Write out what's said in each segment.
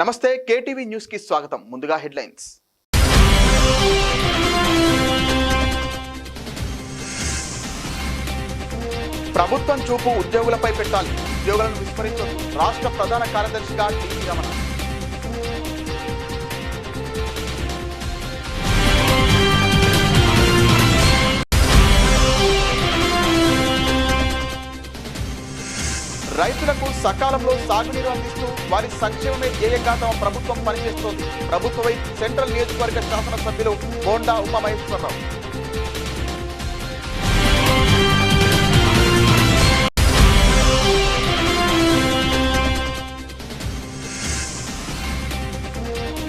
నమస్తే కేటీవీ న్యూస్కి స్వాగతం. ముందుగా హెడ్లైన్స్. ప్రభుత్వం చూపు ఉద్యోగులపై పెట్టాలి. ఉద్యోగులను విస్మరించొద్దు. రాష్ట్ర ప్రధాన కార్యదర్శిగా టీవీ రమణ. రైతులకు సకాలంలో సాగునీరు అందిస్తూ వారి సంక్షేమమే ధ్యేయంగా తమ ప్రభుత్వం పనిచేస్తోంది. ప్రభుత్వ వైపు సెంట్రల్ నియోజకవర్గ శాసనసభ్యులు బోండా ఉమామహేశ్వరరావు.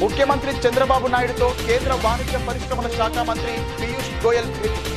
ముఖ్యమంత్రి చంద్రబాబు నాయుడుతో కేంద్ర వాణిజ్య పరిశ్రమల శాఖ మంత్రి పీయూష్ గోయల్ భేటీ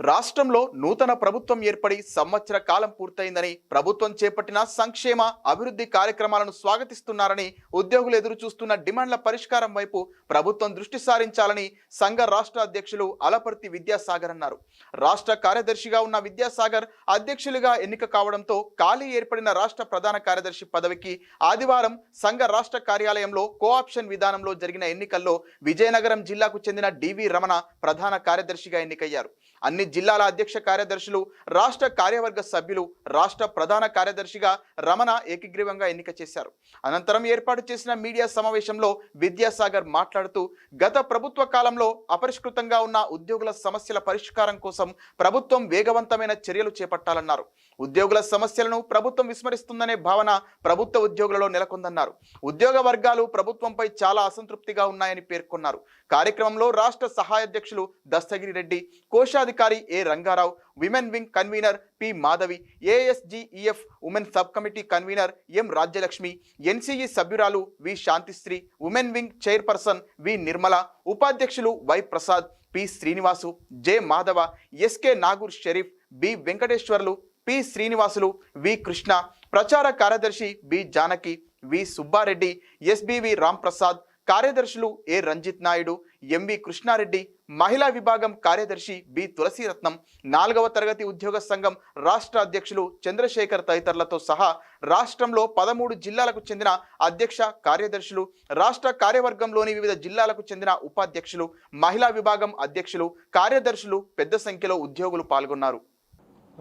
రాష్ట్రంలో నూతన ప్రభుత్వం ఏర్పడి సంవత్సర కాలం పూర్తయిందని ప్రభుత్వం చేపట్టిన సంక్షేమ అభివృద్ధి కార్యక్రమాలను స్వాగతిస్తున్నారని ఉద్యోగులు ఎదురు చూస్తున్న డిమాండ్ల పరిష్కారం వైపు ప్రభుత్వం దృష్టి సారించాలని సంఘ రాష్ట్ర అధ్యక్షులు అలపర్తి విద్యాసాగర్ అన్నారు. రాష్ట్ర కార్యదర్శిగా ఉన్న విద్యాసాగర్ అధ్యక్షులుగా ఎన్నిక కావడంతో ఖాళీ ఏర్పడిన రాష్ట్ర ప్రధాన కార్యదర్శి పదవికి ఆదివారం సంఘ రాష్ట్ర కార్యాలయంలో కోఆప్షన్ విధానంలో జరిగిన ఎన్నికల్లో విజయనగరం జిల్లాకు చెందిన డివి రమణ ప్రధాన కార్యదర్శిగా ఎన్నికయ్యారు. అన్ని జిల్లాల అధ్యక్ష కార్యదర్శులు రాష్ట్ర కార్యవర్గ సభ్యులు రాష్ట్ర ప్రధాన కార్యదర్శిగా రమణ ఏకగ్రీవంగా ఎన్నిక చేశారు. అనంతరం ఏర్పాటు చేసిన మీడియా సమావేశంలో విద్యాసాగర్ మాట్లాడుతూ గత ప్రభుత్వ కాలంలో అపరిష్కృతంగా ఉన్న ఉద్యోగుల సమస్యల పరిష్కారం కోసం ప్రభుత్వం వేగవంతమైన చర్యలు చేపట్టాలన్నారు. ఉద్యోగుల సమస్యలను ప్రభుత్వం విస్మరిస్తుందనే భావన ప్రభుత్వ ఉద్యోగులలో నెలకొందన్నారు. ఉద్యోగ వర్గాలు ప్రభుత్వంపై చాలా అసంతృప్తిగా ఉన్నాయని పేర్కొన్నారు. కార్యక్రమంలో రాష్ట్ర సహాయ అధ్యక్షులు దస్తగిరి రెడ్డి కోశాధికారి A Rangarao women wing convener P Madhavi ASGEF women sub committee convener M Rajyalakshmi NCE సభ్యురాలు V Shanthisri women wing chairperson V Nirmala ఉపాధ్యక్షులు Y Prasad P Srinivasu J Madhava SK Nagur Sharif B Venkateswarlu P Srinivasulu V Krishna ప్రచార కార్యదర్శి B Janaki V Subbareddy SBV Ramprasad కార్యదర్శులు A Ranjith Naidu MV Krishnareddy మహిళా విభాగం కార్యదర్శి B తులసీరత్నం నాలుగవ తరగతి ఉద్యోగ సంఘం రాష్ట్ర అధ్యక్షులు చంద్రశేఖర్ తదితరులతో సహా రాష్ట్రంలో పదమూడు జిల్లాలకు చెందిన అధ్యక్ష కార్యదర్శులు రాష్ట్ర కార్యవర్గంలోని వివిధ జిల్లాలకు చెందిన ఉపాధ్యక్షులు మహిళా విభాగం అధ్యక్షులు కార్యదర్శులు పెద్ద సంఖ్యలో ఉద్యోగులు పాల్గొన్నారు.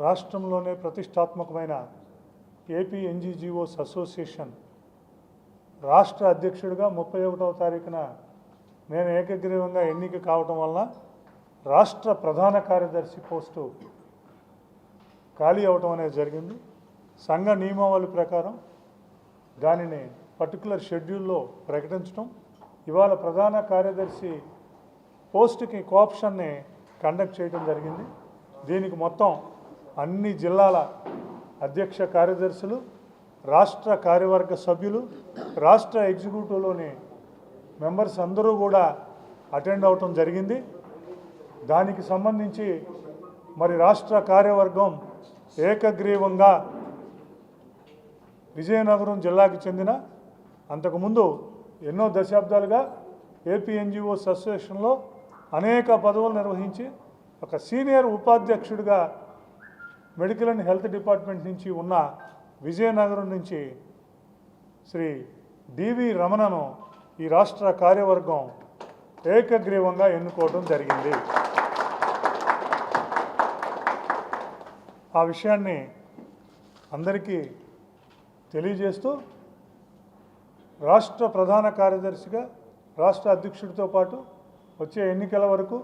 రాష్ట్రంలోనే ప్రతిష్టాత్మకమైన ఏపీ ఎన్జీజీఓస్ అసోసియేషన్ రాష్ట్ర అధ్యక్షుడిగా ముప్పై ఒకటవ తారీఖున నేను ఏకగ్రీవంగా ఎన్నిక కావటం వలన రాష్ట్ర ప్రధాన కార్యదర్శి పోస్టు ఖాళీ అవటం అనేది జరిగింది. సంఘ నియమావళి ప్రకారం దానిని పర్టికులర్ షెడ్యూల్లో ప్రకటించడం ఇవాళ ప్రధాన కార్యదర్శి పోస్టుకి కోఆప్షన్ని కండక్ట్ చేయడం జరిగింది. దీనికి మొత్తం అన్ని జిల్లాల అధ్యక్ష కార్యదర్శులు రాష్ట్ర కార్యవర్గ సభ్యులు రాష్ట్ర ఎగ్జిక్యూటివ్లోని మెంబర్స్ అందరూ కూడా అటెండ్ అవటం జరిగింది. దానికి సంబంధించి మరి రాష్ట్ర కార్యవర్గం ఏకగ్రీవంగా విజయనగరం జిల్లాకి చెందిన అంతకుముందు ఎన్నో దశాబ్దాలుగా ఏపీ ఎన్జిఓస్ అసోసియేషన్లో అనేక పదవులు నిర్వహించి ఒక సీనియర్ ఉపాధ్యక్షుడిగా మెడికల్ అండ్ హెల్త్ డిపార్ట్మెంట్ నుంచి ఉన్న విజయనగరం నుంచి శ్రీ డివి రమణను ఈ రాష్ట్ర కార్యవర్గం ఏకగ్రీవంగా ఎన్నుకోవడం జరిగింది. ఆ విషయాన్ని అందరికీ తెలియజేస్తూ రాష్ట్ర ప్రధాన కార్యదర్శిగా రాష్ట్ర అధ్యక్షుడితో పాటు వచ్చే ఎన్నికల వరకు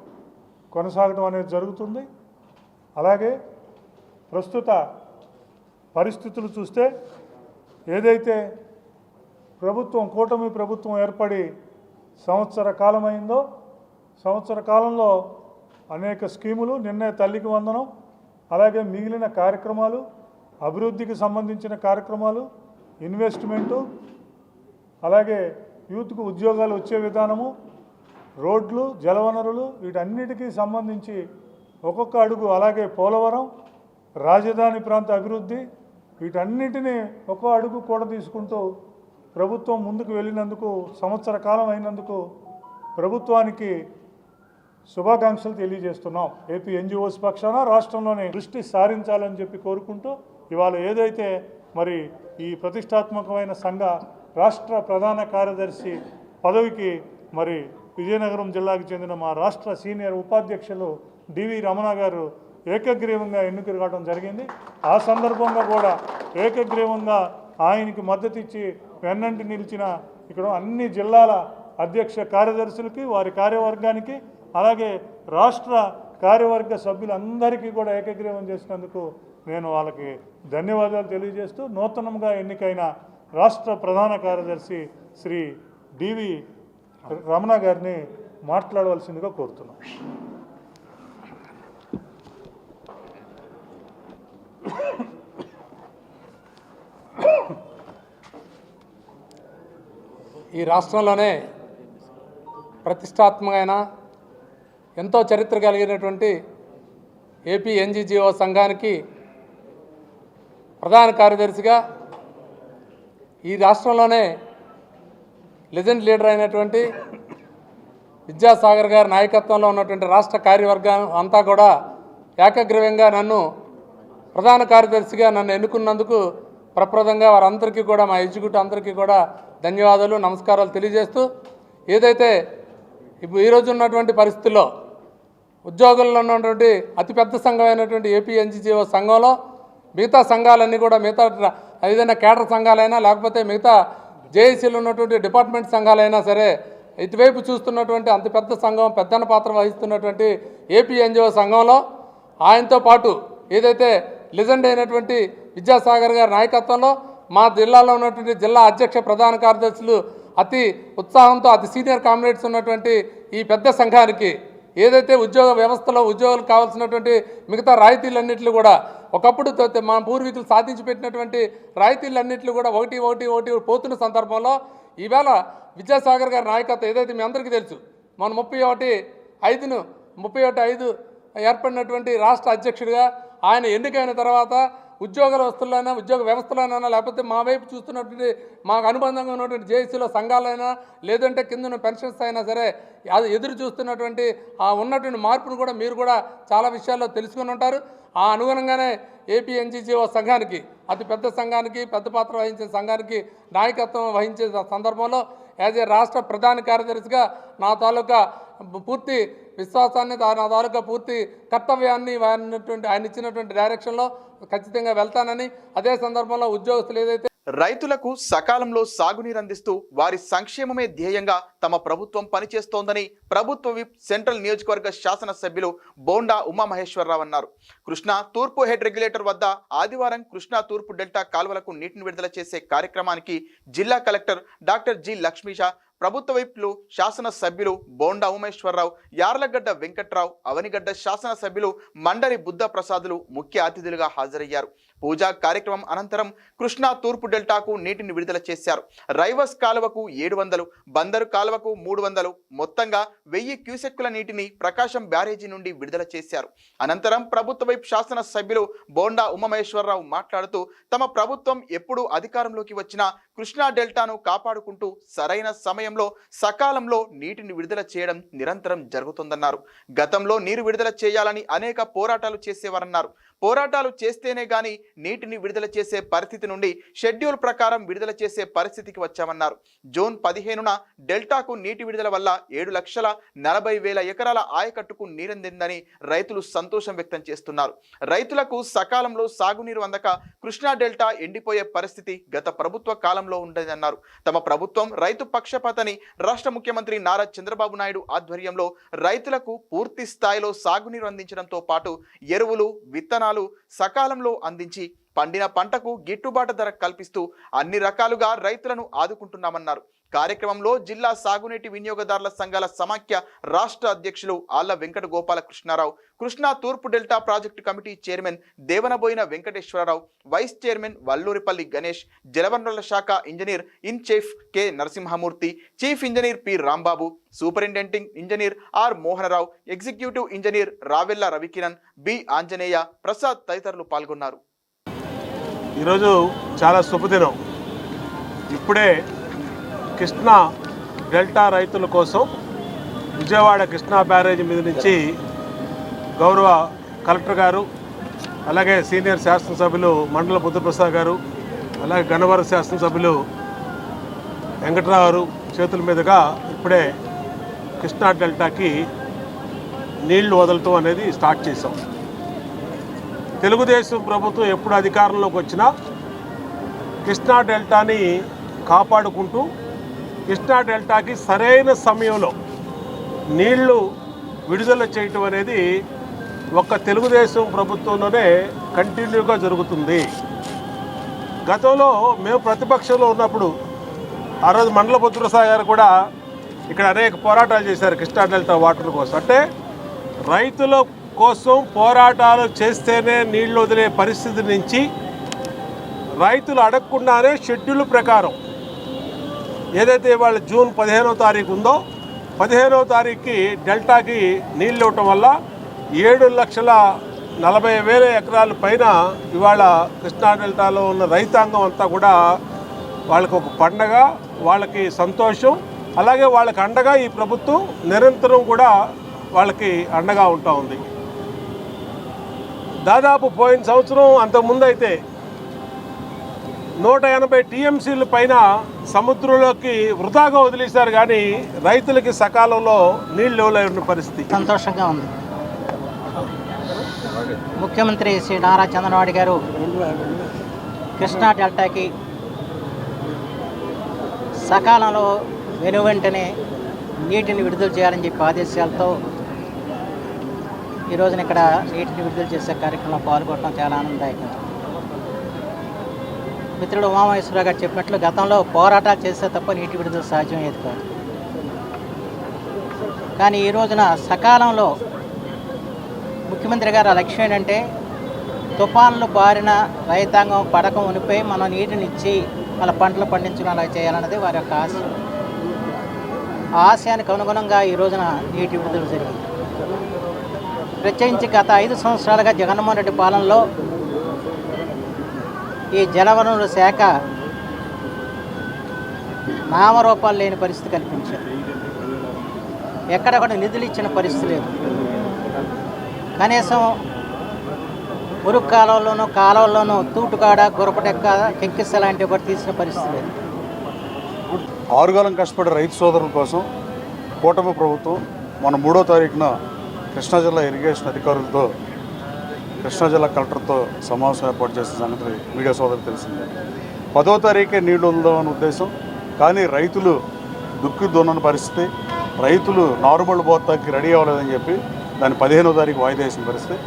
కొనసాగడం అనేది జరుగుతుంది. అలాగే ప్రస్తుత పరిస్థితులు చూస్తే ఏదైతే ప్రభుత్వం కూటమి ప్రభుత్వం ఏర్పడి సంవత్సర కాలమైందో సంవత్సర కాలంలో అనేక స్కీములు నిన్నే తల్లికి వందనం అలాగే మిగిలిన కార్యక్రమాలు అభివృద్ధికి సంబంధించిన కార్యక్రమాలు ఇన్వెస్ట్మెంటు అలాగే యూత్కు ఉద్యోగాలు వచ్చే విధానము రోడ్లు జలవనరులు వీటన్నిటికీ సంబంధించి ఒక్కొక్క అడుగు అలాగే పోలవరం రాజధాని ప్రాంత అభివృద్ధి వీటన్నిటినీ ఒక్కో అడుగు కూడా తీసుకుంటూ ప్రభుత్వం ముందుకు వెళ్ళినందుకు సంవత్సర కాలం అయినందుకు ప్రభుత్వానికి శుభాకాంక్షలు తెలియజేస్తున్నాం. ఏపీ ఎన్జిఓస్ పక్షాన రాష్ట్రంలోనే దృష్టి సారించాలని చెప్పి కోరుకుంటూ ఇవాళ ఏదైతే మరి ఈ ప్రతిష్టాత్మకమైన సంఘ రాష్ట్ర ప్రధాన కార్యదర్శి పదవికి మరి విజయనగరం జిల్లాకు చెందిన మా రాష్ట్ర సీనియర్ ఉపాధ్యక్షులు డివి రమణ గారు ఏకగ్రీవంగా ఎన్నిక కావడం జరిగింది. ఆ సందర్భంగా కూడా ఏకగ్రీవంగా ఆయనకి మద్దతు ఇచ్చి వెన్నంటి నిలిచిన ఇక్కడ అన్ని జిల్లాల అధ్యక్ష కార్యదర్శులకి వారి కార్యవర్గానికి అలాగే రాష్ట్ర కార్యవర్గ సభ్యులందరికీ కూడా ఏకగ్రీవం చేసినందుకు నేను వాళ్ళకి ధన్యవాదాలు తెలియజేస్తూ నూతనంగా ఎన్నికైన రాష్ట్ర ప్రధాన కార్యదర్శి శ్రీ డివి రమణ గారిని మాట్లాడవలసిందిగా కోరుతున్నాను ఈ రాష్ట్రంలోనే ప్రతిష్టాత్మకమైన ఎంతో చరిత్ర కలిగినటువంటి ఏపీ ఎన్జిజిఓ సంఘానికి ప్రధాన కార్యదర్శిగా ఈ రాష్ట్రంలోనే లెజెండ్ లీడర్ అయినటువంటి విద్యాసాగర్ గారి నాయకత్వంలో ఉన్నటువంటి రాష్ట్ర కార్యవర్గం అంతా కూడా ఏకగ్రీవంగా నన్ను ప్రధాన కార్యదర్శిగా నన్ను ఎన్నుకున్నందుకు ప్రప్రదంగా వారందరికీ కూడా మా ఎగ్జిక్యూటివ్ అందరికీ కూడా ధన్యవాదాలు నమస్కారాలు తెలియజేస్తూ ఏదైతే ఇప్పుడు ఈరోజు ఉన్నటువంటి పరిస్థితుల్లో ఉద్యోగుల్లో ఉన్నటువంటి అతిపెద్ద సంఘమైనటువంటి ఏపీ ఎన్జిజిఓ సంఘంలో మిగతా సంఘాలన్నీ కూడా మిగతా ఏదైనా కేటర్ సంఘాలైనా లేకపోతే మిగతా జేఏసీలు ఉన్నటువంటి డిపార్ట్మెంట్ సంఘాలైనా సరే ఇటువైపు చూస్తున్నటువంటి అంత పెద్ద సంఘం పెద్దన పాత్ర వహిస్తున్నటువంటి ఏపీ ఎన్జిఓ సంఘంలో ఆయనతో పాటు ఏదైతే లిజెండ్ అయినటువంటి విద్యాసాగర్ గారి నాయకత్వంలో మా జిల్లాలో ఉన్నటువంటి జిల్లా అధ్యక్ష ప్రధాన కార్యదర్శులు అతి ఉత్సాహంతో అతి సీనియర్ కామ్రేడ్స్ ఉన్నటువంటి ఈ పెద్ద సంఘానికి ఏదైతే ఉద్యోగ వ్యవస్థలో ఉద్యోగులు కావాల్సినటువంటి మిగతా రాయితీలన్నింటిలో కూడా ఒకప్పుడు త- మన పూర్వీకులు సాధించి పెట్టినటువంటి రాయితీలన్నింటిలో కూడా ఒకటి ఒకటి ఒకటి పోతున్న సందర్భంలో ఈవేళ విద్యాసాగర్ గారి నాయకత్వం ఏదైతే మీ అందరికీ తెలుసు మన ముప్పై ఒకటి ఐదును ముప్పై ఒకటి ఐదు ఏర్పడినటువంటి రాష్ట్ర అధ్యక్షుడిగా ఆయన ఎన్నికైన తర్వాత ఉద్యోగ వస్తువులైనా ఉద్యోగ వ్యవస్థలోనైనా లేకపోతే మా వైపు చూస్తున్నటువంటి మాకు అనుబంధంగా ఉన్నటువంటి జేఏసీలో సంఘాలైనా లేదంటే కింద ఉన్న పెన్షన్స్ అయినా సరే అది ఎదురు చూస్తున్నటువంటి ఆ ఉన్నటువంటి మార్పును కూడా మీరు కూడా చాలా విషయాల్లో తెలుసుకుని ఉంటారు. ఆ అనుగుణంగానే ఏపీ ఎన్జీజీఓ సంఘానికి అతి పెద్ద సంఘానికి పెద్ద పాత్ర వహించే సంఘానికి నాయకత్వం వహించే సందర్భంలో యాజ్ ఏ రాష్ట్ర ప్రధాన కార్యదర్శిగా నా తాలూకా పూర్తి విశ్వాసాన్ని దాని తాలూకా పూర్తి కర్తవ్యాన్ని ఆయనటువంటి ఆయన ఇచ్చినటువంటి డైరెక్షన్లో ఖచ్చితంగా వెళ్తానని అదే సందర్భంలో ఉద్యోగస్తులు ఏదైతే రైతులకు సకాలంలో సాగునీరు అందిస్తూ వారి సంక్షేమమే ధ్యేయంగా తమ ప్రభుత్వం పనిచేస్తోందని ప్రభుత్వ విప్ సెంట్రల్ నియోజకవర్గ శాసనసభ్యులు బోండా ఉమామహేశ్వరరావు అన్నారు. కృష్ణా తూర్పు హెడ్ రెగ్యులేటర్ వద్ద ఆదివారం కృష్ణా తూర్పు డెల్టా కాలువలకు నీటిని విడుదల చేసే కార్యక్రమానికి జిల్లా కలెక్టర్ డాక్టర్ జి లక్ష్మీష ప్రభుత్వ వైపులు శాసనసభ్యులు బోండా ఉమేశ్వరరావు యార్లగడ్డ వెంకట్రావు అవనిగడ్డ శాసనసభ్యులు మండలి బుద్ధ ప్రసాదులు ముఖ్య అతిథులుగా హాజరయ్యారు. పూజా కార్యక్రమం అనంతరం కృష్ణా తూర్పు డెల్టాకు నీటిని విడుదల చేశారు. రైవస్ కాలువకు ఏడు వందలు బందరు కాలువకు మూడు వందలు మొత్తంగా వెయ్యి క్యూసెక్కుల నీటిని ప్రకాశం బ్యారేజీ నుండి విడుదల చేశారు. అనంతరం ప్రభుత్వ వైపు శాసన సభ్యులు బోండా ఉమామహేశ్వరరావు మాట్లాడుతూ తమ ప్రభుత్వం ఎప్పుడు అధికారంలోకి వచ్చినా కృష్ణా డెల్టాను కాపాడుకుంటూ సరైన సమయంలో సకాలంలో నీటిని విడుదల చేయడం నిరంతరం జరుగుతుందన్నారు. గతంలో నీరు విడుదల చేయాలని అనేక పోరాటాలు చేసేవారన్నారు. పోరాటాలు చేస్తేనే గాని నీటిని విడుదల చేసే పరిస్థితి నుండి షెడ్యూల్ ప్రకారం విడుదల చేసే పరిస్థితికి వచ్చామన్నారు. జూన్ పదిహేనున డెల్టాకు నీటి విడుదల వల్ల ఏడు లక్షల నలభై వేల ఎకరాల ఆయకట్టుకు నీరందిందని రైతులు సంతోషం వ్యక్తం చేస్తున్నారు. రైతులకు సకాలంలో సాగునీరు అందక కృష్ణా డెల్టా ఎండిపోయే పరిస్థితి గత ప్రభుత్వ కాలంలో ఉండదన్నారు. తమ ప్రభుత్వం రైతు పక్షపాతని రాష్ట్ర ముఖ్యమంత్రి నారా చంద్రబాబు నాయుడు ఆధ్వర్యంలో రైతులకు పూర్తి స్థాయిలో సాగునీరు అందించడంతో పాటు ఎరువులు విత్తనాలు సకాలంలో అందించి పండిన పంటకు గిట్టుబాటు ధర కల్పిస్తూ అన్ని రకాలుగా రైతులను ఆదుకుంటున్నామన్నారు. కార్యక్రమంలో జిల్లా సాగునీటి వినియోగదారుల సంఘాల సమాఖ్య రాష్ట్ర అధ్యక్షులు ఆళ్ళ వెంకట గోపాల కృష్ణారావు కృష్ణా తూర్పు delta project committee chairman Devanaboina Venkateswararao vice chairman Valluripalli Ganesh జలవనరుల శాఖ engineer in chief K Narasimhamurthy chief engineer P Rambabu superintending engineer R Mohanarao executive engineer Ravella Ravikiran B Anjaneya Prasad తదితరులు పాల్గొన్నారు. ఈరోజు చాలా శుభదినం. ఇప్పుడే కృష్ణా డెల్టా రైతుల కోసం విజయవాడ కృష్ణా బ్యారేజ్ మీద నుంచి గౌరవ కలెక్టర్ గారు అలాగే సీనియర్ శాసనసభ్యులు మండల బుద్ధప్రసాద్ గారు అలాగే గన్నవరం శాసనసభ్యులు వెంకట్రావు చేతుల మీదుగా ఇప్పుడే కృష్ణా డెల్టాకి నీళ్ళు వదలటం అనేది స్టార్ట్ చేశాం. తెలుగుదేశం ప్రభుత్వం ఎప్పుడు అధికారంలోకి వచ్చినా కృష్ణా డెల్టాని కాపాడుకుంటూ కృష్ణా డెల్టాకి సరైన సమయంలో నీళ్ళు విడుదల చేయటం అనేది ఒక్క తెలుగుదేశం ప్రభుత్వంలోనే కంటిన్యూగా జరుగుతుంది. గతంలో మేము ప్రతిపక్షంలో ఉన్నప్పుడు ఆ రోజు మండల పుత్రసాయి గారు కూడా ఇక్కడ అనేక పోరాటాలు చేశారు కృష్ణా డెల్టా వాటర్ కోసం. అంటే రైతుల కోసం పోరాటాలు చేస్తేనే నీళ్ళు వదిలే పరిస్థితి నుంచి రైతులు అడగకుండానే షెడ్యూల్ ప్రకారం ఏదైతే ఇవాళ జూన్ పదిహేనో తారీఖు ఉందో పదిహేనో తారీఖుకి డెల్టాకి నీళ్ళు ఇవ్వటం వల్ల ఏడు లక్షల నలభై వేల ఎకరాల పైన ఇవాళ కృష్ణా డెల్టాలో ఉన్న రైతాంగం అంతా కూడా వాళ్ళకి ఒక పండగ వాళ్ళకి సంతోషం అలాగే వాళ్ళకి అండగా ఈ ప్రభుత్వం నిరంతరం కూడా వాళ్ళకి అండగా ఉంటా ఉంది. దాదాపు పోయిన సంవత్సరం అంతకుముందు అయితే నూట ఎనభై టీఎంసీల పైన సముద్రంలోకి వృధాగా వదిలేశారు కానీ రైతులకి సకాలంలో నీళ్ళు ఇవ్వలేని పరిస్థితి. సంతోషంగా ఉంది. ముఖ్యమంత్రి శ్రీ నారా చంద్రబాబు గారు కృష్ణా డెల్టాకి సకాలంలో వెను వెంటనే నీటిని విడుదల చేయాలని చెప్పి ఆదేశాలతో ఈరోజున ఇక్కడ నీటిని విడుదల చేసే కార్యక్రమంలో పాల్గొనడం చాలా ఆనందదాయకంగా మిత్రుడు ఉమామహేశ్వరరావు గారు చెప్పినట్లు గతంలో పోరాటాలు చేస్తే తప్ప నీటి విడుదల సాధ్యమయ్యేది కాదు. కానీ ఈ రోజున సకాలంలో ముఖ్యమంత్రి గారి లక్ష్యం ఏంటంటే తుఫాన్లు బారిన రైతాంగం పడకం ఉనిపోయి మనం నీటిని ఇచ్చి వాళ్ళ పంటలు పండించుకునేలా చేయాలన్నది వారి యొక్క ఆశ. ఆశయానికి అనుగుణంగా ఈ రోజున నీటి విడుదల జరిగింది. ప్రత్యేకించి గత ఐదు సంవత్సరాలుగా జగన్మోహన్ రెడ్డి పాలనలో ఈ జలవనరుల శాఖ నామరూపాలు లేని పరిస్థితి కల్పించారు. ఎక్కడ నిధులు ఇచ్చిన పరిస్థితి లేదు. కనీసం మురుగు కాలువల్లోనూ కాలువల్లోనూ తూటుకాడ గురపటెక్క కెక్కిస్స లాంటివి కూడా తీసిన పరిస్థితి లేదు. ఆరుగాలం కష్టపడే రైతు సోదరుల కోసం కూటమి ప్రభుత్వం మన మూడో తారీఖున కృష్ణా జిల్లా ఇరిగేషన్ అధికారులతో కృష్ణా జిల్లా కలెక్టర్తో సమావేశం ఏర్పాటు చేసిన సంగతి మీడియా సోదరు తెలిసిందే. పదో తారీఖే నీళ్ళు ఉందామని ఉద్దేశం కానీ రైతులు దుక్కి దున్నని పరిస్థితి రైతులు నార్మల్ బోత్తాకి రెడీ అవ్వలేదని చెప్పి దాన్ని పదిహేనో తారీఖు వాయిదా వేసిన పరిస్థితి.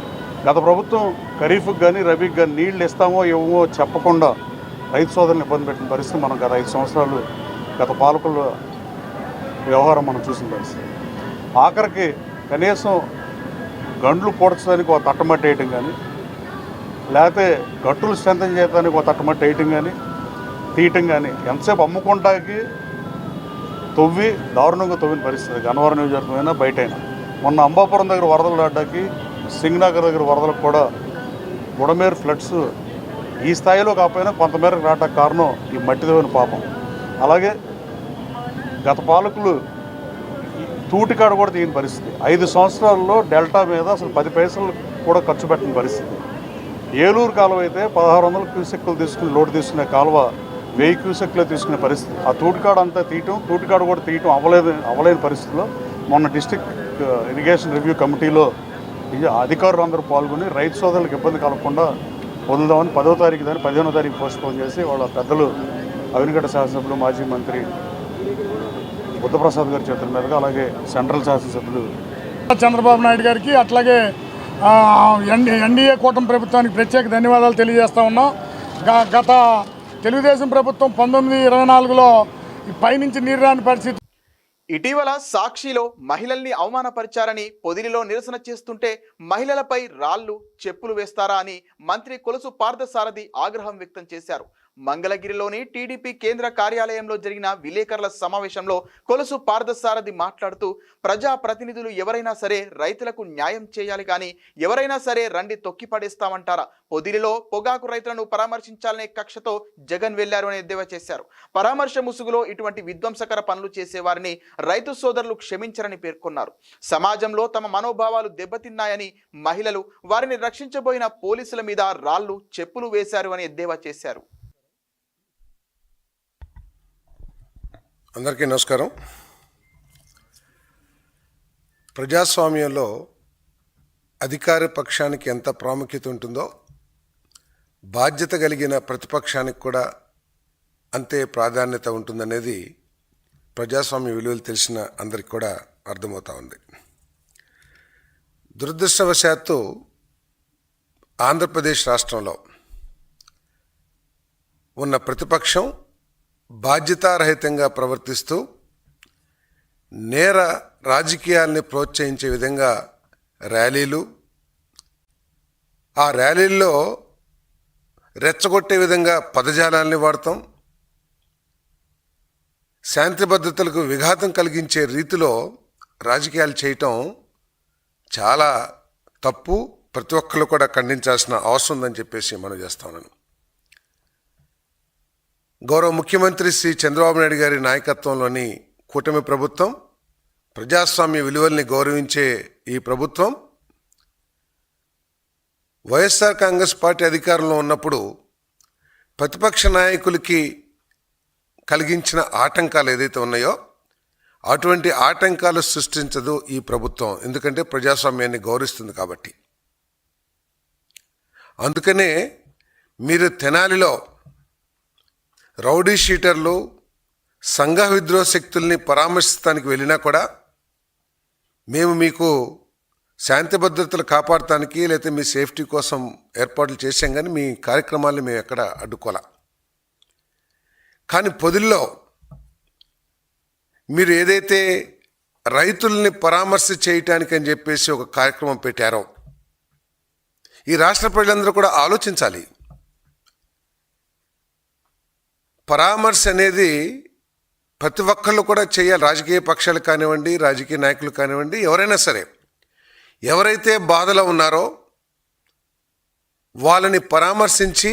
గత ప్రభుత్వం ఖరీఫ్కి కానీ రబీకి కానీ నీళ్ళు ఇస్తామో ఇవ్వమో చెప్పకుండా రైతు సోదరులను ఇబ్బంది పెట్టిన పరిస్థితి మనం గత ఐదు సంవత్సరాలు గత పాలకుల వ్యవహారం మనం చూసిన పరిస్థితి. ఆఖరికి కనీసం గండ్లు పూడ్చడానికి ఒక తట్టమట్టు వేయటం కానీ లేకపోతే గట్టులు స్ట్రెంథన్ చేయడానికి ఒక తట్టమట్టు వేయటం కానీ తీయటం కానీ ఎంతసేపు అమ్ముకుంటాకి తొవ్వి దారుణంగా తొవ్విన పరిస్థితి. గన్నవరం నియోజకవర్గమైనా బయటైనా. మొన్న అంబాపురం దగ్గర వరదలు ఆడ్డాకి సింగ్నగర్ దగ్గర వరదలకు కూడా బుడమేరు ఫ్లడ్స్ ఈ స్థాయిలో కాకపోయినా కొంతమేరకు రావడానికి కారణం ఈ మట్టి తవ్విన పాపం. అలాగే గత పాలకులు తూటికాడ కూడా తీయని పరిస్థితి. ఐదు సంవత్సరాల్లో డెల్టా మీద అసలు పది పైసలు కూడా ఖర్చు పెట్టిన పరిస్థితి. ఏలూరు కాలువ అయితే పదహారు వందల క్యూసెక్లు తీసుకుని లోటు తీసుకునే కాలువ వెయ్యి క్యూసెక్లు తీసుకునే పరిస్థితి. ఆ తూటికాడ అంతా తీయటం తూటికాడ కూడా తీయటం అవ్వలేదు అవ్వలేని పరిస్థితిలో మొన్న డిస్టిక్ ఇరిగేషన్ రివ్యూ కమిటీలో అధికారులు అందరూ పాల్గొని రైతు సోదరులకు ఇబ్బంది కలగకుండా వదులుదామని పదో తారీఖు దాన్ని పదిహేనో తారీఖు పోస్ట్పోన్ చేసి వాళ్ళ పెద్దలు అవినగడ్డ శాసనసభ్యులు మాజీ మంత్రి బుద్ధప్రసాద్ గారి చేతుల మీదుగా అలాగే సెంట్రల్ శాసనసభ్యులు చంద్రబాబు నాయుడు గారికి అట్లాగే ఎన్డీఏ కూటమి ప్రభుత్వానికి ప్రత్యేక ధన్యవాదాలు తెలియజేస్తా ఉన్నాం. గ- గత తెలుగుదేశం ప్రభుత్వం పంతొమ్మిది ఇరవై నాలుగులో పైనుంచి నీరు రాని పరిస్థితి ఇటీవల సాక్షిలో మహిళల్ని అవమానపరిచారని పొదిలిలో నిరసన చేస్తుంటే మహిళలపై రాళ్ళు చెప్పులు వేస్తారా అని మంత్రి కొలుసు పార్థసారథి ఆగ్రహం వ్యక్తం చేశారు. మంగళగిరిలోని టీడీపీ కేంద్ర కార్యాలయంలో జరిగిన విలేకరుల సమావేశంలో కొలుసు పార్థసారథి మాట్లాడుతూ ప్రజా ప్రతినిధులు ఎవరైనా సరే రైతులకు న్యాయం చేయాలి కానీ ఎవరైనా సరే రండి తొక్కిపడేస్తామంటారా పొదిలిలో పొగాకు రైతులను పరామర్శించాలనే కక్షతో జగన్ వెళ్ళారు అని ఎద్దేవా చేశారు. పరామర్శ ముసుగులో ఇటువంటి విధ్వంసకర పనులు చేసేవారిని రైతు సోదరులు క్షమించరని పేర్కొన్నారు. సమాజంలో తమ మనోభావాలు దెబ్బతిన్నాయని మహిళలు వారిని రక్షించబోయిన పోలీసుల మీద రాళ్ళు చెప్పులు వేశారు అని ఎద్దేవా చేశారు. అందరికీ నమస్కారం. ప్రజాస్వామ్యంలో అధికార పక్షానికి ఎంత ప్రాముఖ్యత ఉంటుందో బాధ్యత కలిగిన ప్రతిపక్షానికి కూడా అంతే ప్రాధాన్యత ఉంటుందనేది ప్రజాస్వామ్య విలువలు తెలిసిన అందరికి కూడా అర్థమవుతా ఉంది. దురదృష్టవశాత్తు ఆంధ్రప్రదేశ్ రాష్ట్రంలో ఉన్న ప్రతిపక్షం బాధ్యతారహితంగా ప్రవర్తిస్తూ నేర రాజకీయాల్ని ప్రోత్సహించే విధంగా ర్యాలీలు ఆ ర్యాలీల్లో రెచ్చగొట్టే విధంగా పదజాలాల్ని వాడతాం. శాంతి భద్రతలకు విఘాతం కలిగించే రీతిలో రాజకీయాలు చేయటం చాలా తప్పు. ప్రతి ఒక్కరు కూడా ఖండించాల్సిన అవసరం ఉందని చెప్పేసి మనం చేస్తాను గౌరవ ముఖ్యమంత్రి శ్రీ చంద్రబాబు నాయుడు గారి నాయకత్వంలోని కూటమి ప్రభుత్వం ప్రజాస్వామ్య విలువల్ని గౌరవించే ఈ ప్రభుత్వం వైఎస్ఆర్ కాంగ్రెస్ పార్టీ అధికారంలో ఉన్నప్పుడు ప్రతిపక్ష నాయకులకి కలిగించిన ఆటంకాలు ఏదైతే ఉన్నాయో అటువంటి ఆటంకాలు సృష్టించదు ఈ ప్రభుత్వం. ఎందుకంటే ప్రజాస్వామ్యాన్ని గౌరవిస్తుంది కాబట్టి. అందుకనే మీరు తెనాలిలో రౌడీ షీటర్లు సంఘ విద్రోహ శక్తుల్ని పరామర్శిస్తానికి వెళ్ళినా కూడా మేము మీకు శాంతి భద్రతలు కాపాడటానికి లేకపోతే మీ సేఫ్టీ కోసం ఏర్పాట్లు చేశాం కానీ మీ కార్యక్రమాలను మేము ఎక్కడ అడ్డుకోలే. కానీ పొదిల్లో మీరు ఏదైతే రైతుల్ని పరామర్శ చేయటానికి అని చెప్పేసి ఒక కార్యక్రమం పెట్టారో ఈ రాష్ట్ర ప్రజలందరూ కూడా ఆలోచించాలి. పరామర్శ అనేది ప్రతి ఒక్కళ్ళు కూడా చేయాలి. రాజకీయ పక్షాలు కానివ్వండి రాజకీయ నాయకులు కానివ్వండి ఎవరైనా సరే ఎవరైతే బాధలో ఉన్నారో వాళ్ళని పరామర్శించి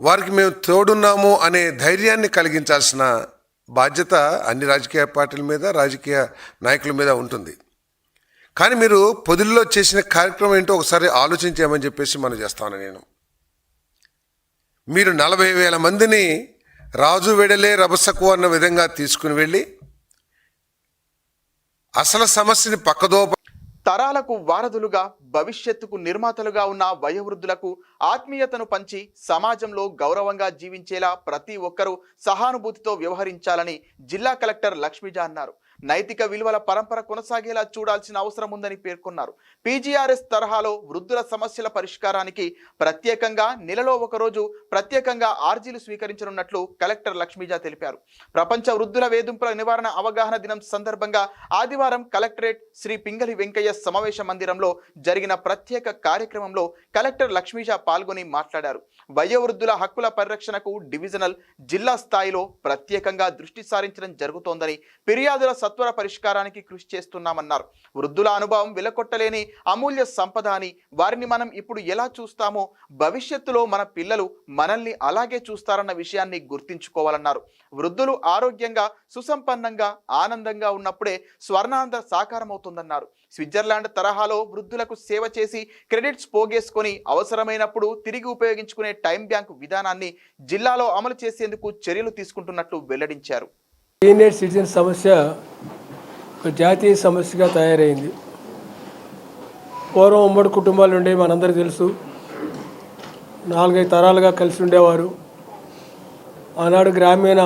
వారికి మేము తోడున్నాము అనే ధైర్యాన్ని కలిగించాల్సిన బాధ్యత అన్ని రాజకీయ పార్టీల మీద రాజకీయ నాయకుల మీద ఉంటుంది. కానీ మీరు పొదుల్లో చేసిన కార్యక్రమం ఏంటో ఒకసారి ఆలోచించామని చెప్పేసి మనం చేస్తాను నేను. మీరు నలభై వేల మందిని రాజు వెడలే రభసకు అన్న విధంగా తీసుకుని వెళ్ళి అసలు సమస్యని పక్కదోప తరాలకు వారధులుగా భవిష్యత్తుకు నిర్మాతలుగా ఉన్న వయోవృద్ధులకు ఆత్మీయతను పంచి సమాజంలో గౌరవంగా జీవించేలా ప్రతి ఒక్కరూ సహానుభూతితో వ్యవహరించాలని జిల్లా కలెక్టర్ లక్ష్మీజ అన్నారు. నైతిక విలువల పరంపర కొనసాగేలా చూడాల్సిన అవసరం ఉందని పేర్కొన్నారు. పీజీఆర్ఎస్ తరహాలో వృద్ధుల సమస్యల పరిష్కారానికి ప్రత్యేకంగా నెలలో ఒక రోజు ప్రత్యేకంగా ఆర్జీలు స్వీకరించనున్నట్లు కలెక్టర్ లక్ష్మీజ తెలిపారు. ప్రపంచ వృద్ధుల వేధింపుల నివారణ అవగాహన దినం సందర్భంగా ఆదివారం కలెక్టరేట్ శ్రీ పింగళి వెంకయ్య సమావేశ మందిరంలో జరిగిన ప్రత్యేక కార్యక్రమంలో కలెక్టర్ లక్ష్మీజా పాల్గొని మాట్లాడారు. వయోవృద్ధుల హక్కుల పరిరక్షణకు డివిజనల్ జిల్లా స్థాయిలో ప్రత్యేకంగా దృష్టి సారించడం జరుగుతోందని ఫిర్యాదుల సత్వర పరిష్కారానికి కృషి చేస్తున్నామన్నారు. వృద్ధుల అనుభవం వెలకొట్టలేని అమూల్య సంపద అని వారిని మనం ఇప్పుడు ఎలా చూస్తామో భవిష్యత్తులో మన పిల్లలు మనల్ని అలాగే చూస్తారన్న విషయాన్ని గుర్తించుకోవాలన్నారు. వృద్ధులు ఆరోగ్యంగా సుసంపన్నంగా ఆనందంగా ఉన్నప్పుడే స్వర్ణాంధ్ర సాకారమవుతుందన్నారు. స్విట్జర్లాండ్ తరహాలో వృద్ధులకు సేవ చేసి క్రెడిట్స్ పోగేసుకొని అవసరమైనప్పుడు తిరిగి ఉపయోగించుకునే టైం బ్యాంక్ విధానాన్ని జిల్లాలో అమలు చేసేందుకు చర్యలు తీసుకుంటున్నట్లు వెల్లడించారు. సీనియర్ సిటిజన్ సమస్య ఒక జాతీయ సమస్యగా తయారైంది. పూర్వం ఉమ్మడి కుటుంబాలు ఉండేవి మనందరికీ తెలుసు. నాలుగైదు తరాలుగా కలిసి ఉండేవారు. ఆనాడు గ్రామీణ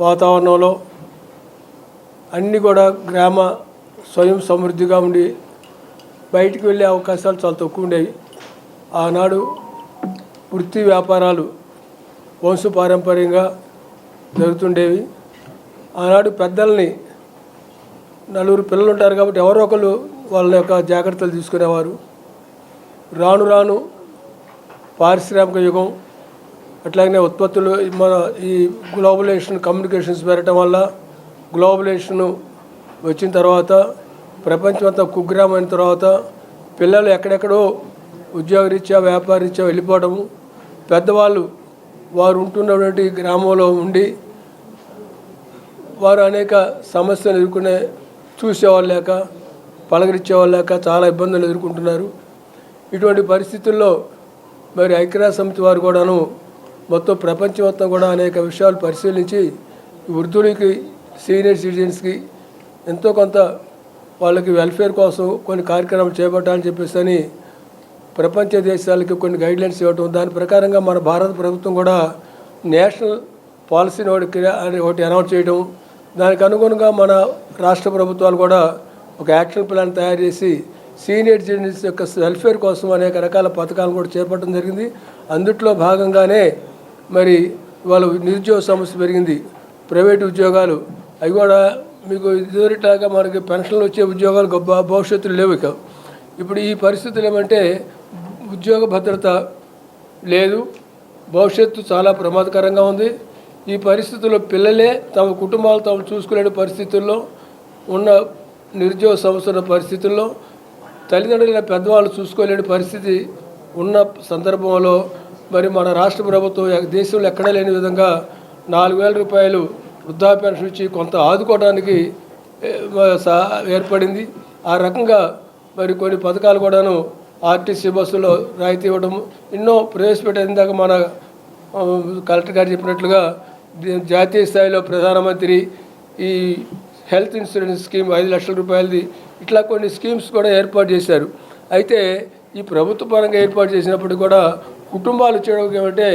వాతావరణంలో అన్నీ కూడా గ్రామ స్వయం సమృద్ధిగా ఉండి బయటికి వెళ్ళే అవకాశాలు చాలా తక్కువ ఉండేవి. ఆనాడు వృత్తి వ్యాపారాలు వంశపారంపర్యంగా జరుగుతుండేవి. ఆనాడు పెద్దల్ని నలుగురు పిల్లలు ఉంటారు కాబట్టి ఎవరో ఒకరు వాళ్ళ యొక్క జాగ్రత్తలు తీసుకునేవారు. రాను రాను పారిశ్రామిక యుగం అట్లాగనే ఉత్పత్తులు మన ఈ గ్లోబలైజేషన్ కమ్యూనికేషన్స్ పెరగటం వల్ల గ్లోబలైజేషన్ వచ్చిన తర్వాత ప్రపంచం అంతా కుగ్రామైన తర్వాత పిల్లలు ఎక్కడెక్కడో ఉద్యోగరీత్యా వ్యాపారరీత్యా వెళ్ళిపోవడము పెద్దవాళ్ళు వారు ఉంటున్నటువంటి గ్రామంలో ఉండి వారు అనేక సమస్యలు ఎదుర్కొనే చూసేవాళ్ళు లేక పలకరించేవాళ్ళు లేక చాలా ఇబ్బందులు ఎదుర్కొంటున్నారు. ఇటువంటి పరిస్థితుల్లో మరి ఐక్యరాజ్య సమితి వారు కూడాను మొత్తం ప్రపంచం మొత్తం కూడా అనేక విషయాలు పరిశీలించి వృద్ధులకి సీనియర్ సిటిజన్స్కి ఎంతో కొంత వాళ్ళకి వెల్ఫేర్ కోసం కొన్ని కార్యక్రమాలు చేపట్టాలని చెప్పేసి అని ప్రపంచ దేశాలకి కొన్ని గైడ్లైన్స్ ఇవ్వటం దాని ప్రకారంగా మన భారత ప్రభుత్వం కూడా నేషనల్ పాలసీని ఒకటి ఒకటి అనౌన్స్ చేయడం దానికి అనుగుణంగా మన రాష్ట్ర ప్రభుత్వాలు కూడా ఒక యాక్షన్ ప్లాన్ తయారు చేసి సీనియర్ సిటిజన్స్ యొక్క వెల్ఫేర్ కోసం అనేక రకాల పథకాలను కూడా చేపట్టడం జరిగింది. అందుట్లో భాగంగానే మరి వాళ్ళ నిరుద్యోగ సమస్య పెరిగింది. ప్రైవేట్ ఉద్యోగాలు అవి కూడా మీకు ఇదివరట్లాగా మనకి పెన్షన్లు వచ్చే ఉద్యోగాలు గొప్ప భవిష్యత్తులో లేవు ఇక. ఇప్పుడు ఈ పరిస్థితులు ఏమంటే ఉద్యోగ భద్రత లేదు. భవిష్యత్తు చాలా ప్రమాదకరంగా ఉంది. ఈ పరిస్థితుల్లో పిల్లలే తమ కుటుంబాలు తాము చూసుకునే పరిస్థితుల్లో ఉన్న నిరుద్యోగ సమస్య పరిస్థితుల్లో తల్లిదండ్రులైన పెద్దవాళ్ళు చూసుకోలేని పరిస్థితి ఉన్న సందర్భంలో మరి మన రాష్ట్ర ప్రభుత్వం దేశంలో ఎక్కడా లేని విధంగా నాలుగు వేల రూపాయలు వృద్ధాప్య పెన్షన్ ఇచ్చి కొంత ఆదుకోవడానికి ఏర్పడింది. ఆ రకంగా మరి కొన్ని పథకాలు కూడాను ఆర్టీసీ బస్సులో రాయితీ ఇవ్వడం ఎన్నో ప్రవేశపెట్టే ఇందాక మన కలెక్టర్ గారు చెప్పినట్లుగా జాతీయ స్థాయిలో ప్రధానమంత్రి ఈ హెల్త్ ఇన్సూరెన్స్ స్కీమ్ ఐదు లక్షల రూపాయలది ఇట్లా కొన్ని స్కీమ్స్ కూడా ఏర్పాటు చేశారు. అయితే ఈ ప్రభుత్వ పరంగా ఏర్పాటు చేసినప్పుడు కూడా కుటుంబాలు చేయడం ఏమంటే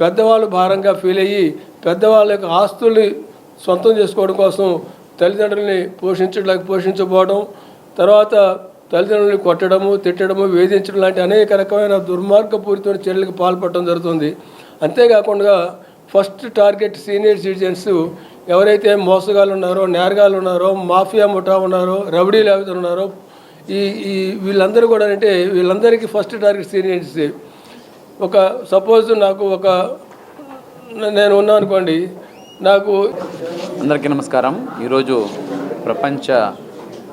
పెద్దవాళ్ళు భారంగా ఫీల్ అయ్యి పెద్దవాళ్ళ యొక్క ఆస్తుల్ని సొంతం చేసుకోవడం కోసం తల్లిదండ్రుల్ని పోషించడానికి పోషించకపోవడం తర్వాత తల్లిదండ్రులను కొట్టడము తిట్టడము వేధించడం లాంటి అనేక రకమైన దుర్మార్గపూరితమైన చర్యలకు పాల్పడటం జరుగుతుంది. అంతేకాకుండా ఫస్ట్ టార్గెట్ సీనియర్ సిటిజన్స్ ఎవరైతే మోసగాళ్ళు ఉన్నారో నేరగాళ్ళు ఉన్నారో మాఫియా ముఠా ఉన్నారో రౌడీ లేవతలు ఉన్నారో ఈ ఈ వీళ్ళందరూ కూడా అంటే వీళ్ళందరికీ ఫస్ట్ టార్గెట్ సీనియర్స్. ఒక సపోజ్ నాకు ఒక నేను ఉన్నా అనుకోండి నాకు అందరికీ నమస్కారం. ఈరోజు ప్రపంచ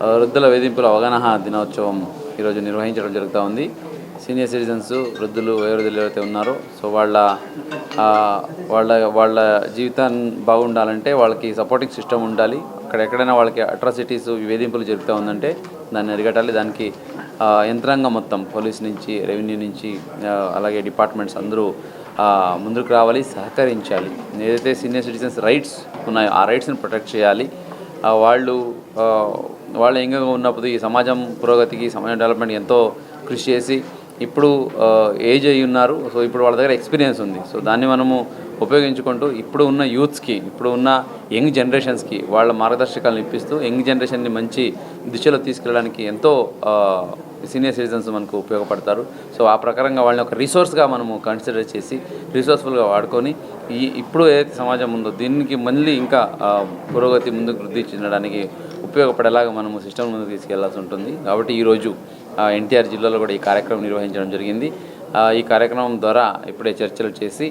వృద్ధుల వేధింపుల అవగాహన దినోత్సవం ఈరోజు నిర్వహించడం జరుగుతూ ఉంది సీనియర్ సిటిజన్స్ వృద్ధులు వయోవృద్ధులు ఎవరైతే ఉన్నారో సో వాళ్ళ వాళ్ళ వాళ్ళ జీవితం బాగుండాలంటే వాళ్ళకి సపోర్టింగ్ సిస్టమ్ ఉండాలి. అక్కడ ఎక్కడైనా వాళ్ళకి అట్రాసిటీస్ వేధింపులు జరుగుతూ ఉందంటే దాన్ని అరిగటాలి దానికి యంత్రాంగం మొత్తం పోలీస్ నుంచి రెవెన్యూ నుంచి అలాగే డిపార్ట్మెంట్స్ అందరూ ముందుకు రావాలి సహకరించాలి. ఏదైతే సీనియర్ సిటిజన్స్ రైట్స్ ఉన్నాయో ఆ రైట్స్ని ప్రొటెక్ట్ చేయాలి. వాళ్ళు వాళ్ళు యంగ్గా ఉన్నప్పుడు ఈ సమాజం పురోగతికి సమాజం డెవలప్మెంట్ ఎంతో కృషి చేసి ఇప్పుడు ఏజ్ అయి ఉన్నారు. సో ఇప్పుడు వాళ్ళ దగ్గర ఎక్స్పీరియన్స్ ఉంది. సో దాన్ని మనము ఉపయోగించుకుంటూ ఇప్పుడు ఉన్న యూత్స్కి ఇప్పుడు ఉన్న యంగ్ జనరేషన్స్కి వాళ్ళ మార్గదర్శకాలను ఇప్పిస్తూ యంగ్ జనరేషన్ని మంచి దిశలో తీసుకెళ్ళడానికి ఎంతో సీనియర్ సిటిజన్స్ మనకు ఉపయోగపడతారు. సో ఆ ప్రకారంగా వాళ్ళని ఒక రిసోర్స్గా మనము కన్సిడర్ చేసి రిసోర్స్ఫుల్గా వాడుకొని ఈ ఇప్పుడు ఏదైతే సమాజం ఉందో దీనికి మళ్ళీ ఇంకా పురోగతి ముందుకు వృద్ధి చెందడానికి ఉపయోగపడేలాగా మనము సిస్టమ్ ముందుకు తీసుకెళ్ళాల్సి ఉంటుంది. కాబట్టి ఈరోజు ఎన్టీఆర్ జిల్లాలో కూడా ఈ కార్యక్రమం నిర్వహించడం జరిగింది. ఈ కార్యక్రమం ద్వారా ఇప్పుడే చర్చలు చేసి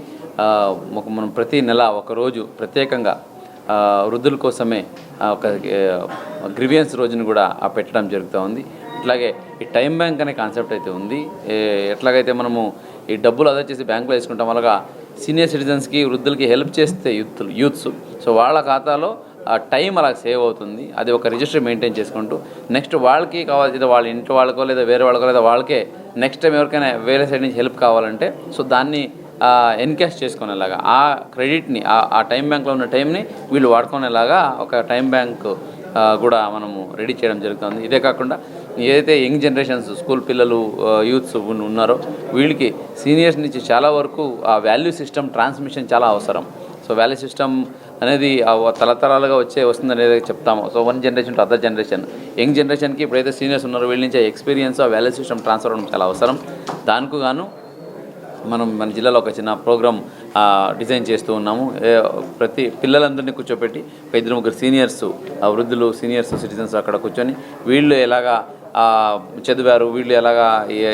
ఒక మనం ప్రతి నెల ఒకరోజు ప్రత్యేకంగా వృద్ధుల కోసమే ఒక గ్రివియన్స్ రోజును కూడా పెట్టడం జరుగుతూ ఉంది. ఇట్లాగే ఈ టైం బ్యాంక్ అనే కాన్సెప్ట్ అయితే ఉంది. ఎట్లాగైతే మనము ఈ డబ్బులు అదే చేసి బ్యాంకులో వేసుకుంటాం అలాగా సీనియర్ సిటిజన్స్కి వృద్ధులకి హెల్ప్ చేస్తే యూత్ యూత్స్. సో వాళ్ళ ఖాతాలో ఆ టైం అలా సేవ్ అవుతుంది. అది ఒక రిజిస్టర్ మెయింటైన్ చేసుకుంటూ నెక్స్ట్ వాళ్ళకి కావాల్సింది వాళ్ళ ఇంటి వాళ్ళకో లేదా వేరే వాళ్ళకో లేదా వాళ్ళకే నెక్స్ట్ టైం ఎవరికైనా వేరే సైడ్ నుంచి హెల్ప్ కావాలంటే సో దాన్ని ఎన్కాష్ చేసుకునేలాగా ఆ క్రెడిట్ని ఆ టైం బ్యాంక్లో ఉన్న టైంని వీళ్ళు వాడుకునేలాగా ఒక టైం బ్యాంక్ కూడా మనము రెడీ చేయడం జరుగుతుంది. ఇదే కాకుండా ఏదైతే యంగ్ జనరేషన్స్ స్కూల్ పిల్లలు యూత్స్ ఉన్నారో వీళ్ళకి సీనియర్స్ నుంచి చాలా వరకు ఆ వాల్యూ సిస్టమ్ ట్రాన్స్మిషన్ చాలా అవసరం. సో వాల్యూ సిస్టమ్ అనేది ఆ వచ్చే వస్తుంది అనేది చెప్తాము so one generation to other generation young జనరేషన్కి ఇప్పుడైతే సీనియర్స్ ఉన్నారో వీళ్ళ నుంచి ఎక్స్పీరియన్స్ ఆ వాల్యూ సిస్టమ్ ట్రాన్స్ఫర్ అవ్వడం చాలా అవసరం. దానికి గాను మనం మన జిల్లాలో ఒక చిన్న ప్రోగ్రామ్ డిజైన్ చేస్తూ ఉన్నాము. ప్రతి పిల్లలందరినీ కూర్చోపెట్టి ఇద్దరు ముగ్గురు సీనియర్స్ ఆ వృద్ధులు సీనియర్స్ సిటిజన్స్ అక్కడ కూర్చొని వీళ్ళు ఎలాగా చదివారు వీళ్ళు ఎలాగా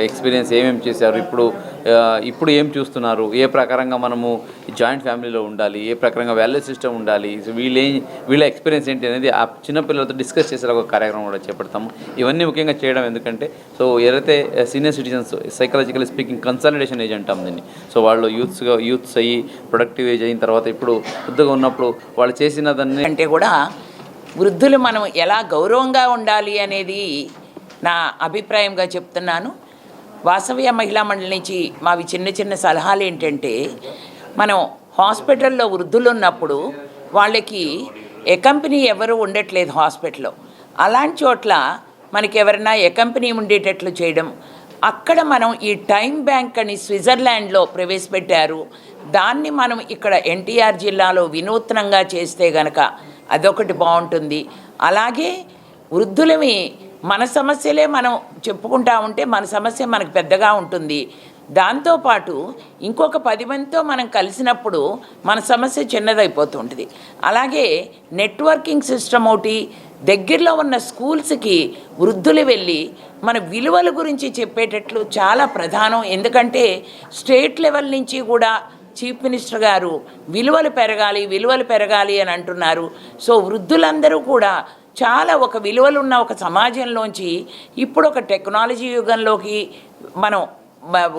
ఎక్స్పీరియన్స్ ఏమేమి చేశారు? ఇప్పుడు ఇప్పుడు ఏం చూస్తున్నారు? ఏ ప్రకారంగా మనము జాయింట్ ఫ్యామిలీలో ఉండాలి? ఏ ప్రకారంగా వాల్యూ సిస్టమ్ ఉండాలి? వీళ్ళే వీళ్ళ ఎక్స్పీరియన్స్ ఏంటి అనేది ఆ చిన్నపిల్లలతో డిస్కస్ చేసే ఒక కార్యక్రమం కూడా చేపడతాము. ఇవన్నీ ముఖ్యంగా చేయడం ఎందుకంటే సో ఎవరైతే senior citizens psychological speaking consultation age అంటాం దీన్ని సో వాళ్ళు యూత్స్గా యూత్స్ అయ్యి ప్రొడక్టివ్ ఏజ్ అయిన తర్వాత ఇప్పుడు వృద్ధగా ఉన్నప్పుడు వాళ్ళు చేసిన దాన్ని అంటే కూడా వృద్ధులు మనం ఎలా గౌరవంగా ఉండాలి అనేది నా అభిప్రాయంగా చెప్తున్నాను. వాసవ్య మహిళా మండలి నుంచి మావి చిన్న చిన్న సలహాలు ఏంటంటే మనం హాస్పిటల్లో వృద్ధులు ఉన్నప్పుడు వాళ్ళకి ఎకంపెనీ ఎవరు ఉండట్లేదు హాస్పిటల్లో. అలాంటి చోట్ల మనకి ఎవరైనా ఎకంపెనీ ఉండేటట్లు చేయడం. అక్కడ మనం ఈ టైం బ్యాంక్ అని స్విట్జర్లాండ్లో ప్రవేశపెట్టారు. దాన్ని మనం ఇక్కడ ఎన్టీఆర్ జిల్లాలో వినూత్నంగా చేస్తే గనక అదొకటి బాగుంటుంది. అలాగే వృద్ధులమి మన సమస్యలే మనం చెప్పుకుంటా ఉంటే మన సమస్య మనకు పెద్దగా ఉంటుంది. దాంతోపాటు ఇంకొక పది మందితో మనం కలిసినప్పుడు మన సమస్య చిన్నదైపోతుంటుంది. అలాగే నెట్వర్కింగ్ సిస్టమ్ ఒకటి దగ్గరలో ఉన్న స్కూల్స్కి వృద్ధులు వెళ్ళి మన విలువల గురించి చెప్పేటట్లు చాలా ప్రధానం. ఎందుకంటే స్టేట్ లెవెల్ నుంచి కూడా చీఫ్ మినిస్టర్ గారు విలువలు పెరగాలి విలువలు పెరగాలి అని అంటున్నారు. సో వృద్ధులందరూ కూడా చాలా ఒక విలువలున్న ఒక సమాజంలోంచి ఇప్పుడు ఒక టెక్నాలజీ యుగంలోకి మనం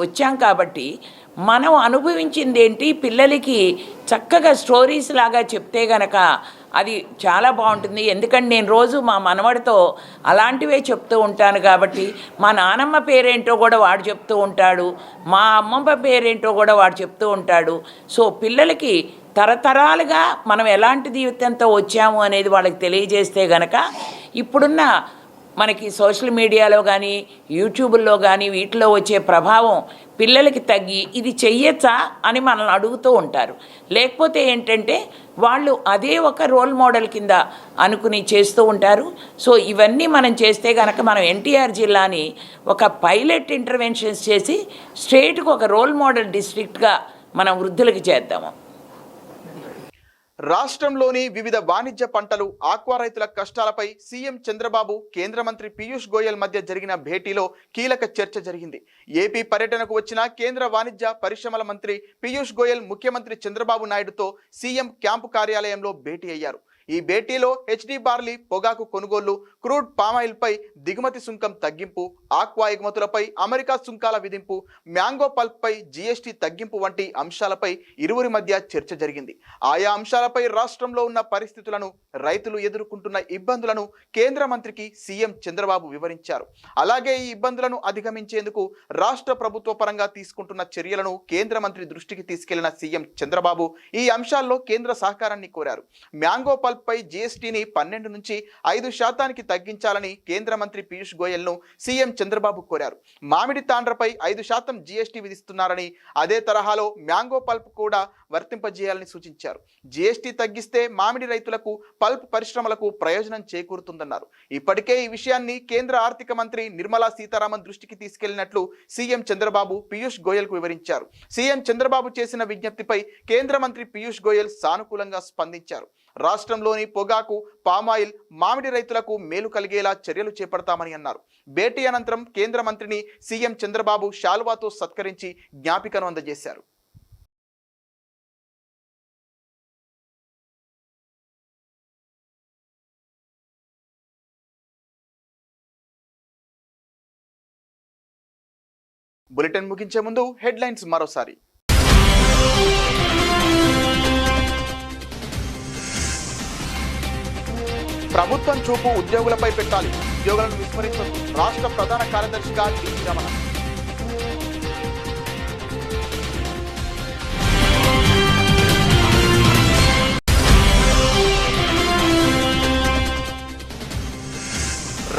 వచ్చాం కాబట్టి మనం అనుభవించింది ఏంటి పిల్లలకి చక్కగా స్టోరీస్ లాగా చెప్తే గనక అది చాలా బాగుంటుంది. ఎందుకంటే నేను రోజు మా మనవడితో అలాంటివే చెప్తూ ఉంటాను కాబట్టి మా నానమ్మ పేరేంటో కూడా వాడు చెప్తూ ఉంటాడు. మా అమ్మమ్మ పేరేంటో కూడా వాడు చెప్తూ ఉంటాడు. సో పిల్లలకి తరతరాలుగా మనం ఎలాంటి జీవితంతో వచ్చాము అనేది వాళ్ళకి తెలియజేస్తే గనక ఇప్పుడున్న మనకి సోషల్ మీడియాలో కానీ యూట్యూబ్లో కానీ వీటిలో వచ్చే ప్రభావం పిల్లలకి తగ్గి ఇది చెయ్యొచ్చా అని మనల్ని అడుగుతూ ఉంటారు. లేకపోతే ఏంటంటే వాళ్ళు అదే ఒక రోల్ మోడల్ కింద అనుకుని చేస్తూ ఉంటారు. సో ఇవన్నీ మనం చేస్తే కనుక మనం ఎన్టీఆర్ జిల్లాని ఒక పైలట్ ఇంటర్వెన్షన్స్ చేసి స్టేట్కి ఒక రోల్ మోడల్ డిస్ట్రిక్ట్గా మనం వృద్ధులకి చేద్దాము. రాష్ట్రంలోని వివిధ వాణిజ్య పంటలు ఆక్వా రైతుల కష్టాలపై సీఎం చంద్రబాబు కేంద్ర మంత్రి పీయూష్ గోయల్ మధ్య జరిగిన భేటీలో కీలక చర్చ జరిగింది. ఏపీ పర్యటనకు వచ్చిన కేంద్ర వాణిజ్య పరిశ్రమల మంత్రి పీయూష్ గోయల్ ముఖ్యమంత్రి చంద్రబాబు నాయుడుతో సీఎం క్యాంపు కార్యాలయంలో భేటీ అయ్యారు. ఈ భేటీలో హెచ్డి బార్లీ పొగాకు కొనుగోళ్ళు క్రూడ్ పామాయిల్ పై దిగుమతి సుంకం తగ్గింపు ఆక్వా ఎగుమతులపై అమెరికా సుంకాల విధింపు మ్యాంగో పల్ప్ పై జీఎస్టీ తగ్గింపు వంటి అంశాలపై ఇరువురి మధ్య చర్చ జరిగింది. ఆయా అంశాలపై రాష్ట్రంలో ఉన్న పరిస్థితులను రైతులు ఎదుర్కొంటున్న ఇబ్బందులను కేంద్ర మంత్రికి సీఎం చంద్రబాబు వివరించారు. అలాగే ఈ ఇబ్బందులను అధిగమించేందుకు రాష్ట్ర ప్రభుత్వ పరంగా తీసుకుంటున్న చర్యలను కేంద్ర మంత్రి దృష్టికి తీసుకెళ్ళిన సీఎం చంద్రబాబు ఈ అంశాల్లో కేంద్ర సహకారాన్ని కోరారు. మ్యాంగో పల్ప్ పై జీఎస్టీని పన్నెండు నుంచి ఐదు శాతానికి తగ్గించాలని కేంద్ర మంత్రి పీయూష్ గోయల్ను సీఎం చంద్రబాబు కోరారు. మామిడి తాండ్రపై ఐదు శాతం జీఎస్టీ విధిస్తున్నారని అదే తరహాలో మ్యాంగో పల్ప్ కూడా వర్తింపజేయాలని సూచించారు. జీఎస్టీ తగ్గిస్తే మామిడి రైతులకు పల్ప్ పరిశ్రమలకు ప్రయోజనం చేకూరుతుందన్నారు. ఇప్పటికే ఈ విషయాన్ని కేంద్ర ఆర్థిక మంత్రి నిర్మలా సీతారామన్ దృష్టికి తీసుకెళ్ళినట్లు సీఎం చంద్రబాబు పీయూష్ గోయల్కు వివరించారు. సీఎం చంద్రబాబు చేసిన విజ్ఞప్తిపై కేంద్ర మంత్రి పీయూష్ గోయల్ సానుకూలంగా స్పందించారు. రాష్ట్రంలోని పొగాకు పామాయిల్ మామిడి రైతులకు మేలు కలిగేలా చర్యలు చేపడతామని అన్నారు. భేటీ అనంతరం కేంద్ర మంత్రిని సీఎం చంద్రబాబు శాల్వాతో సత్కరించి జ్ఞాపికను అందజేశారు. బులెటిన్ ముగించే ముందు హెడ్లైన్స్ మరోసారి. ప్రభుత్వం చూపు ఉద్యోగులపై పెట్టాలి. ఉద్యోగులను విస్మరించదు. రాష్ట్ర ప్రధాన కార్యదర్శిగా డిసి రమణ.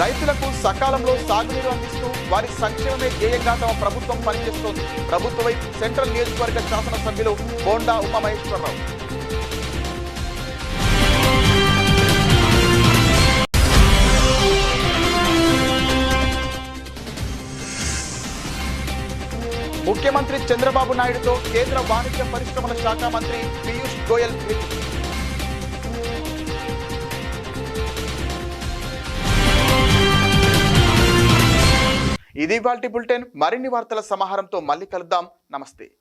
రైతులకు సకాలంలో సాగునీరు అందిస్తూ వారి సంక్షేమమే ధ్యేయంగా తమ ప్రభుత్వం పనిచేస్తోంది. ప్రభుత్వ వైపు సెంట్రల్ నియోజకవర్గ శాసనసభ్యులు బోండా ఉమామహేశ్వరరావు. ముఖ్యమంత్రి చంద్రబాబు నాయుడుతో కేంద్ర వాణిజ్య పరిశ్రమల శాఖ మంత్రి పీయూష్ గోయల్ ఇది వాల్టి బులెటిన్. మరిన్ని వార్తల సమాహారంతో మళ్ళీ కలుద్దాం. నమస్తే.